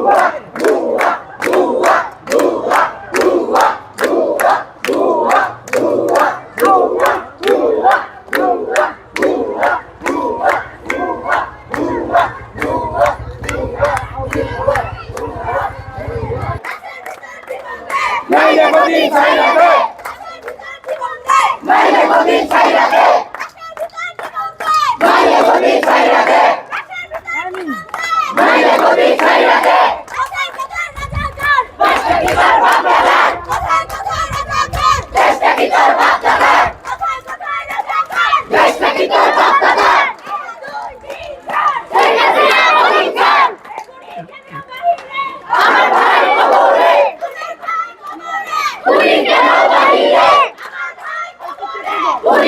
Whoa!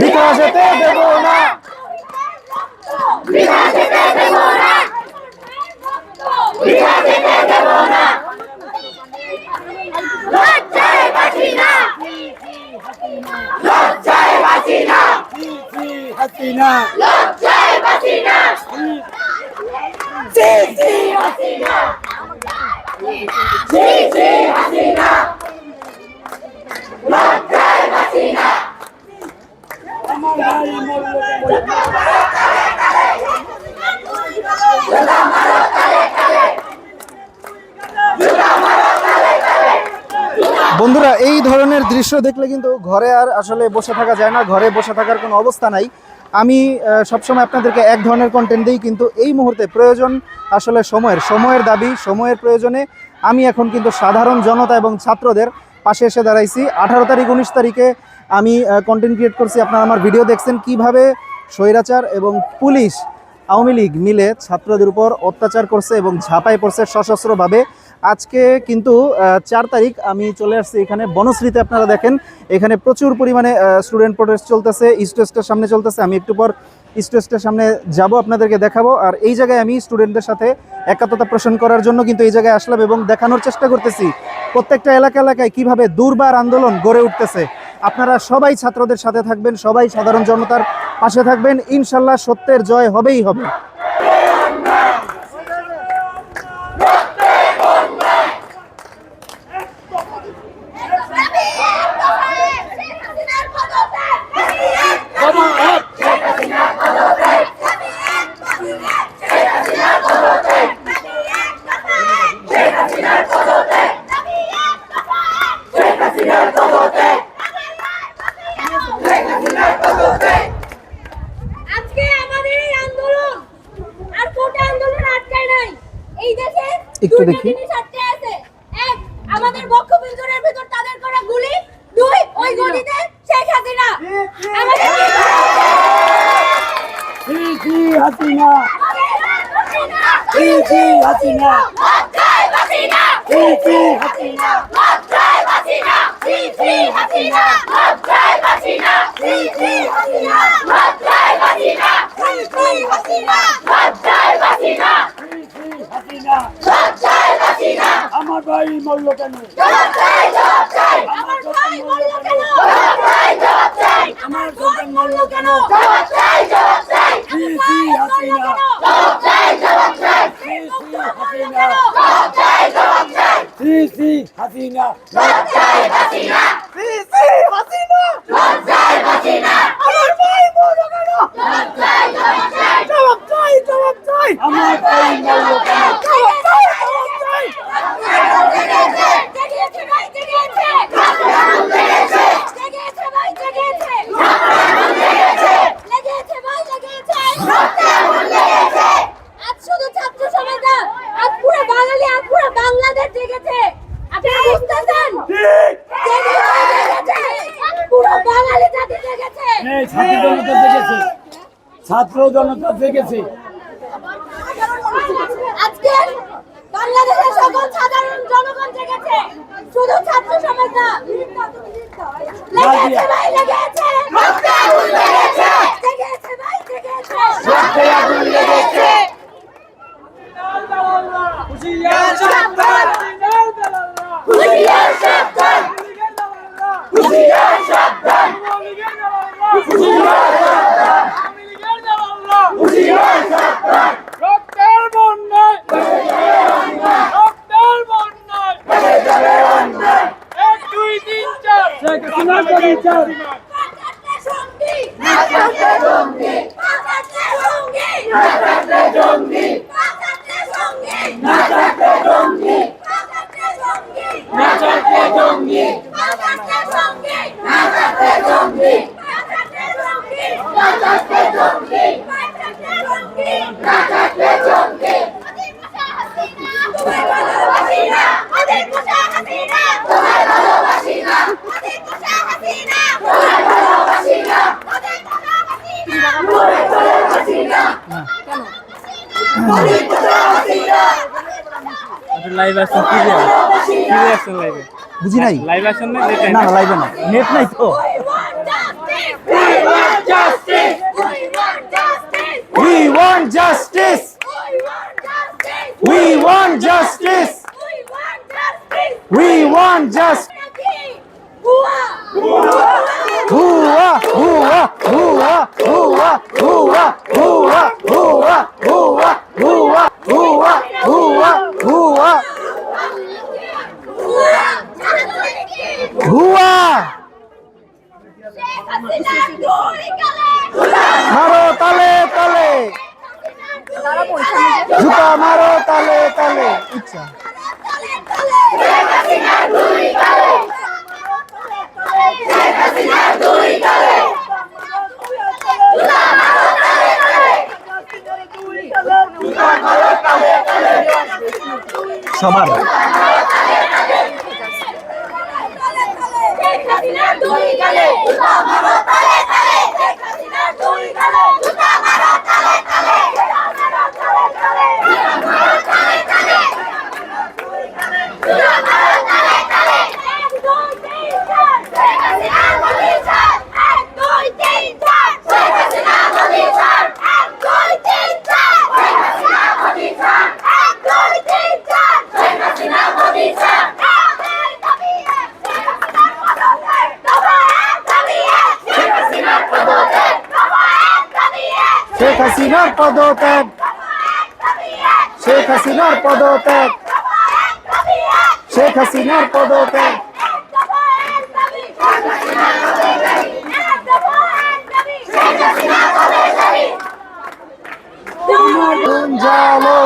বৃথা যেতে দেব না। বিকাশ হতে দেব না। বিকাশ হতে দেব না। লজ্জায় বাঁচি না। লজ্জায় বাঁচি না। হাসিনা বন্ধুরা, এই ধরনের দৃশ্য দেখলে কিন্তু ঘরে আর আসলে বসে থাকা যায় না, ঘরে বসে থাকার কোনো অবস্থা নাই। আমি সবসময় আপনাদেরকে এক ধরনের কন্টেন্ট দিই, কিন্তু এই মুহূর্তে প্রয়োজন আসলে সময়ের। সময়ের দাবি, সময়ের প্রয়োজনে আমি এখন কিন্তু সাধারণ জনতা এবং ছাত্রদের পাশে এসে দাঁড়াইছি। আঠারো তারিখ, উনিশ তারিখে আমি কন্টেন্ট ক্রিয়েট করছি। আপনারা আমার ভিডিও দেখছেন কীভাবে স্বৈরাচার এবং পুলিশ আওয়ামী লীগ মিলে ছাত্রদের উপর অত্যাচার করছে এবং ঝাঁপাই পড়ছে সশস্ত্রভাবে। আজকে কিন্তু চার তারিখ, আমি চলে আসছি এখানে বনশ্রীতে, আপনারা দেখেন। এখানে প্রচুর পরিমাণে স্টুডেন্ট প্রোটেস্ট চলতেছে, স্টেজটার সামনে চলতেছে। আমি একটু পর স্টেজটার সামনে যাব, আপনাদেরকে দেখাবো। আর এই জায়গায় আমি স্টুডেন্টদের সাথে একাত্মতা পোষণ করার জন্য কিন্তু এই জায়গায় আসলাম এবং দেখানোর চেষ্টা করতেছি। প্রত্যেকটা এলাকা এলাকায় কীভাবে দুর্বার আন্দোলন গড়ে উঠতেছে। আপনারা সবাই ছাত্রদের সাথে থাকবেন, সবাই সাধারণ জনতার পাশে থাকবেন। ইনশাল্লাহ সত্যের জয় হবেই হবে আজকে আমাদের এই আন্দোলন আর কোটা আন্দোলন আটকায় নাই এই দেশে একটু দেখি। আমাদের বক্ষ বক্ষবিন্দুরের ভিতর তাদের করা গুলি। দুই ওই গুলিতে শেখ হাসিনা। আমাদের হাসিনা। হাসিনা। হাসিনা। আমার ভাই মরল কেন? আমার ভাই মরলো কেন? আমার ভাই মরলো কেন? হাসিনা সি সি হাসিনা আমার ভাই মরল কেন জেগেছে ভাই জেগেছে জেগেছে ভাই জেগেছে লেগেছে ভাই লেগেছে আজ শুধু ছাত্র সমাজ না আজ পুরো বাঙালি আজ পুরো বাংলাদেশ জেগেছে আপনারা বুঝতেছেন জেগেছে, জেগেছে। পুরো বাঙালি জাতি জেগেছে এই ছাত্র জনতা জেগেছে ছাত্র জনতা জেগেছে আজকে বাংলাদেশের সকল সাধারণ জনগণ জেগেছে শুধু ছাত্র সমাজ না লেগেছে ভাই লেগেছে। লাইভ আসছেন কি রে আসছেন লাইভে বুঝি নাই লাইভ আসছেন না না লাইভে না নেট নাই তো We want justice! We want justice! We want justice! We want We want justice! justice! Hua! Hua, hua, hua, hua, hua, hua, hua, hua, 你想嘛 হাসিনার পদত্যাগ। শেখ হাসিনার পদত্যাগ। শেখ হাসিনার পদত্যাগ। আগুন জ্বালো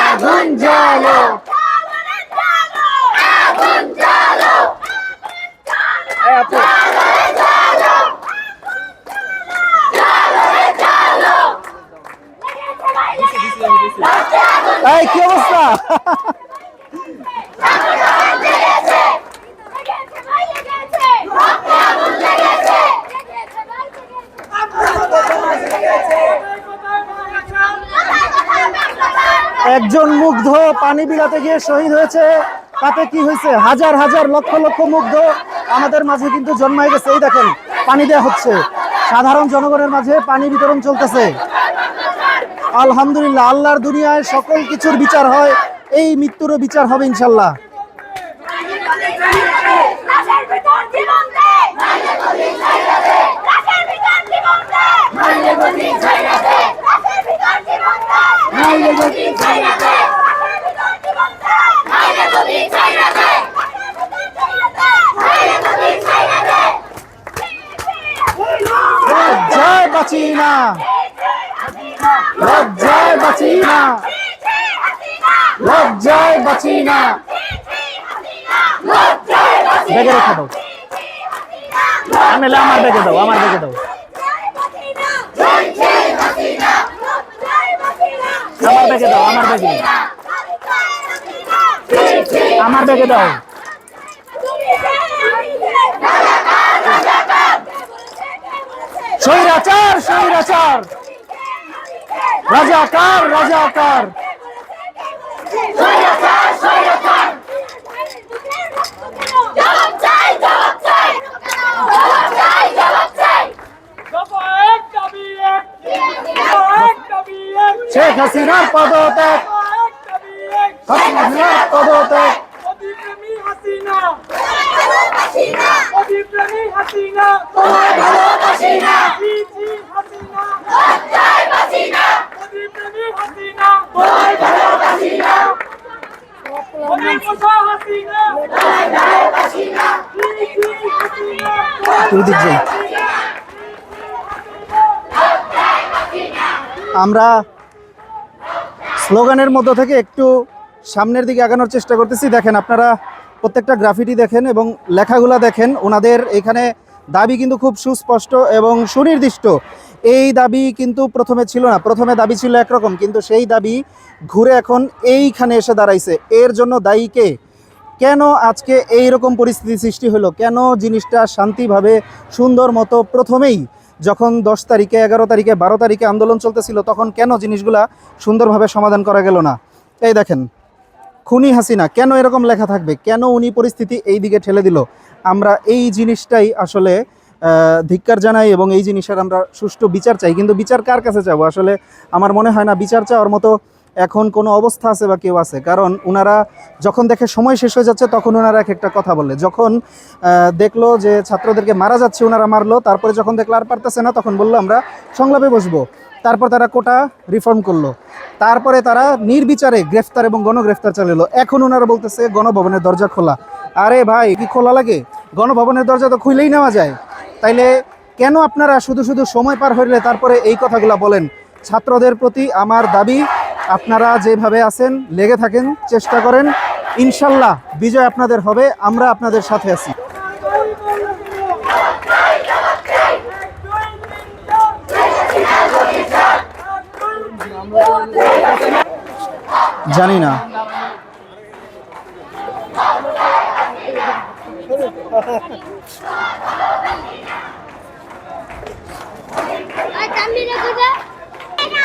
আগুন জ্বালো এই, কি অবস্থা? একজন মুগ্ধ পানি বিলাতে গিয়ে শহীদ হয়েছে। তাতে কি হয়েছে? হাজার হাজার লক্ষ লক্ষ মুগ্ধ আমাদের মাঝে কিন্তু জন্মায় গেছে। এই দেখেন, পানি দেওয়া হচ্ছে। সাধারণ জনগণের মাঝে পানি বিতরণ চলতেছে। আলহামদুলিল্লাহ আল্লাহর দুনিয়ায় সকল কিছুর বিচার হয় এই মৃত্যুরও বিচার হবে ইনশাল্লাহ লাশের ভিতর জীবন দে লাশের ভিতর জীবন দে লাশের ভিতর জীবন দে লাশের ভিতর জীবন দে লাশের ভিতর জীবন দে লজ্জায় বাঁচি না লজ্জায় বাঁচি না ব্যাগে রেখে দাও। আমি আমার ব্যাগে দাও আমার ব্যাগে দাও। আমার ব্যাগে দাও আমার ব্যাগে আমার ব্যাগে দাও। স্বৈরাচার স্বৈরাচার। রাজাকার রাজাকার। শেখ হাসিনার পদত্যাগ। হাসিনার পদত্যাগ। যাই আমরা স্লোগানের মধ্য থেকে একটু সামনের দিকে আগানোর চেষ্টা করতেছি। দেখেন, আপনারা প্রত্যেকটা গ্রাফিটি দেখেন এবং লেখাগুলা দেখেন। ওনাদের এখানে দাবি কিন্তু খুব সুস্পষ্ট এবং সুনির্দিষ্ট। এই দাবি কিন্তু প্রথমে ছিল না, প্রথমে দাবি ছিল একরকম, কিন্তু সেই দাবি ঘুরে এখন এইখানে এসে দাঁড়াইছে। এর জন্য দায়ীকে কেন আজকে এই রকম পরিস্থিতি সৃষ্টি হলো? কেন জিনিসটা শান্তিভাবে সুন্দর মতো প্রথমেই যখন দশ তারিখে, এগারো তারিখে, বারো তারিখে আন্দোলন চলতেছিল, তখন কেন জিনিসগুলা সুন্দরভাবে সমাধান করা গেল না? এই দেখেন, খুনি হাসিনা, কেন এরকম লেখা থাকবে? কেন উনি পরিস্থিতি এই দিকে ঠেলে দিল? আমরা এই জিনিসটাই আসলে ধিক্কার জানাই এবং এই জিনিসের আমরা সুষ্ঠু বিচার চাই। কিন্তু বিচার কার কাছে চাবো? আসলে আমার মনে হয় না, বিচার চাওয়ার মতো এখন কোনো অবস্থা আছে বা কেউ আছে। কারণ ওনারা যখন দেখে সময় শেষ হয়ে যাচ্ছে, তখন ওনারা এক একটা কথা বলে। যখন দেখল যে ছাত্রদেরকে মারা যাচ্ছে ওনারা মারলো, তারপরে যখন দেখল আর পারতেছে না, তখন বলল, আমরা সংলাপে বসবো। তারপর তারা কোটা রিফর্ম করল। তারপরে তারা নির্বিচারে গ্রেফতার এবং গণগ্রেফতার চালালো। এখন ওনারা বলতেছে, গণভবনের দরজা খোলা। আরে ভাই, কি খোলা লাগে? গণভবনের দরজা তো খুলেই নেওয়া যায়। তাইলে কেন আপনারা শুধু শুধু সময় পার হইলে তারপরে এই কথাগুলো বলেন? ছাত্রদের প্রতি আমার দাবি, আপনারা যেভাবে আছেন, লেগে থাকেন, চেষ্টা করেন। ইনশাল্লাহ বিজয় আপনাদের হবে, আমরা আপনাদের সাথে আছি। জানি না।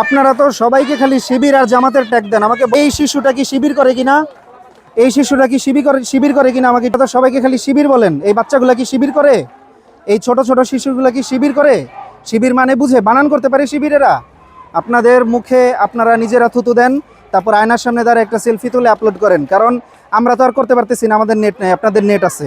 আপনারা তো সবাইকে খালি শিবির আর জামাতের ট্যাগ দেন। আমাকে এই শিশুটা কি শিবির করে কিনা? এই শিশুটা কি শিবির করে শিবির করে কিনা? আমাকে তো সবাইকে খালি শিবির বলেন। এই বাচ্চাগুলা কি শিবির করে? এই ছোট ছোট শিশুগুলা কি শিবির করে? শিবির মানে বুঝে বানান করতে পারে শিবিরেরা। আপনাদের মুখে আপনারা নিজেরা থুতু দেন, তারপর আয়নার সামনে দাঁড়া একটা সেলফি তুলে আপলোড করেন। কারণ আমরা তো আর করতে পারতেছি না, আমাদের নেট নেই, আপনাদের নেট আছে।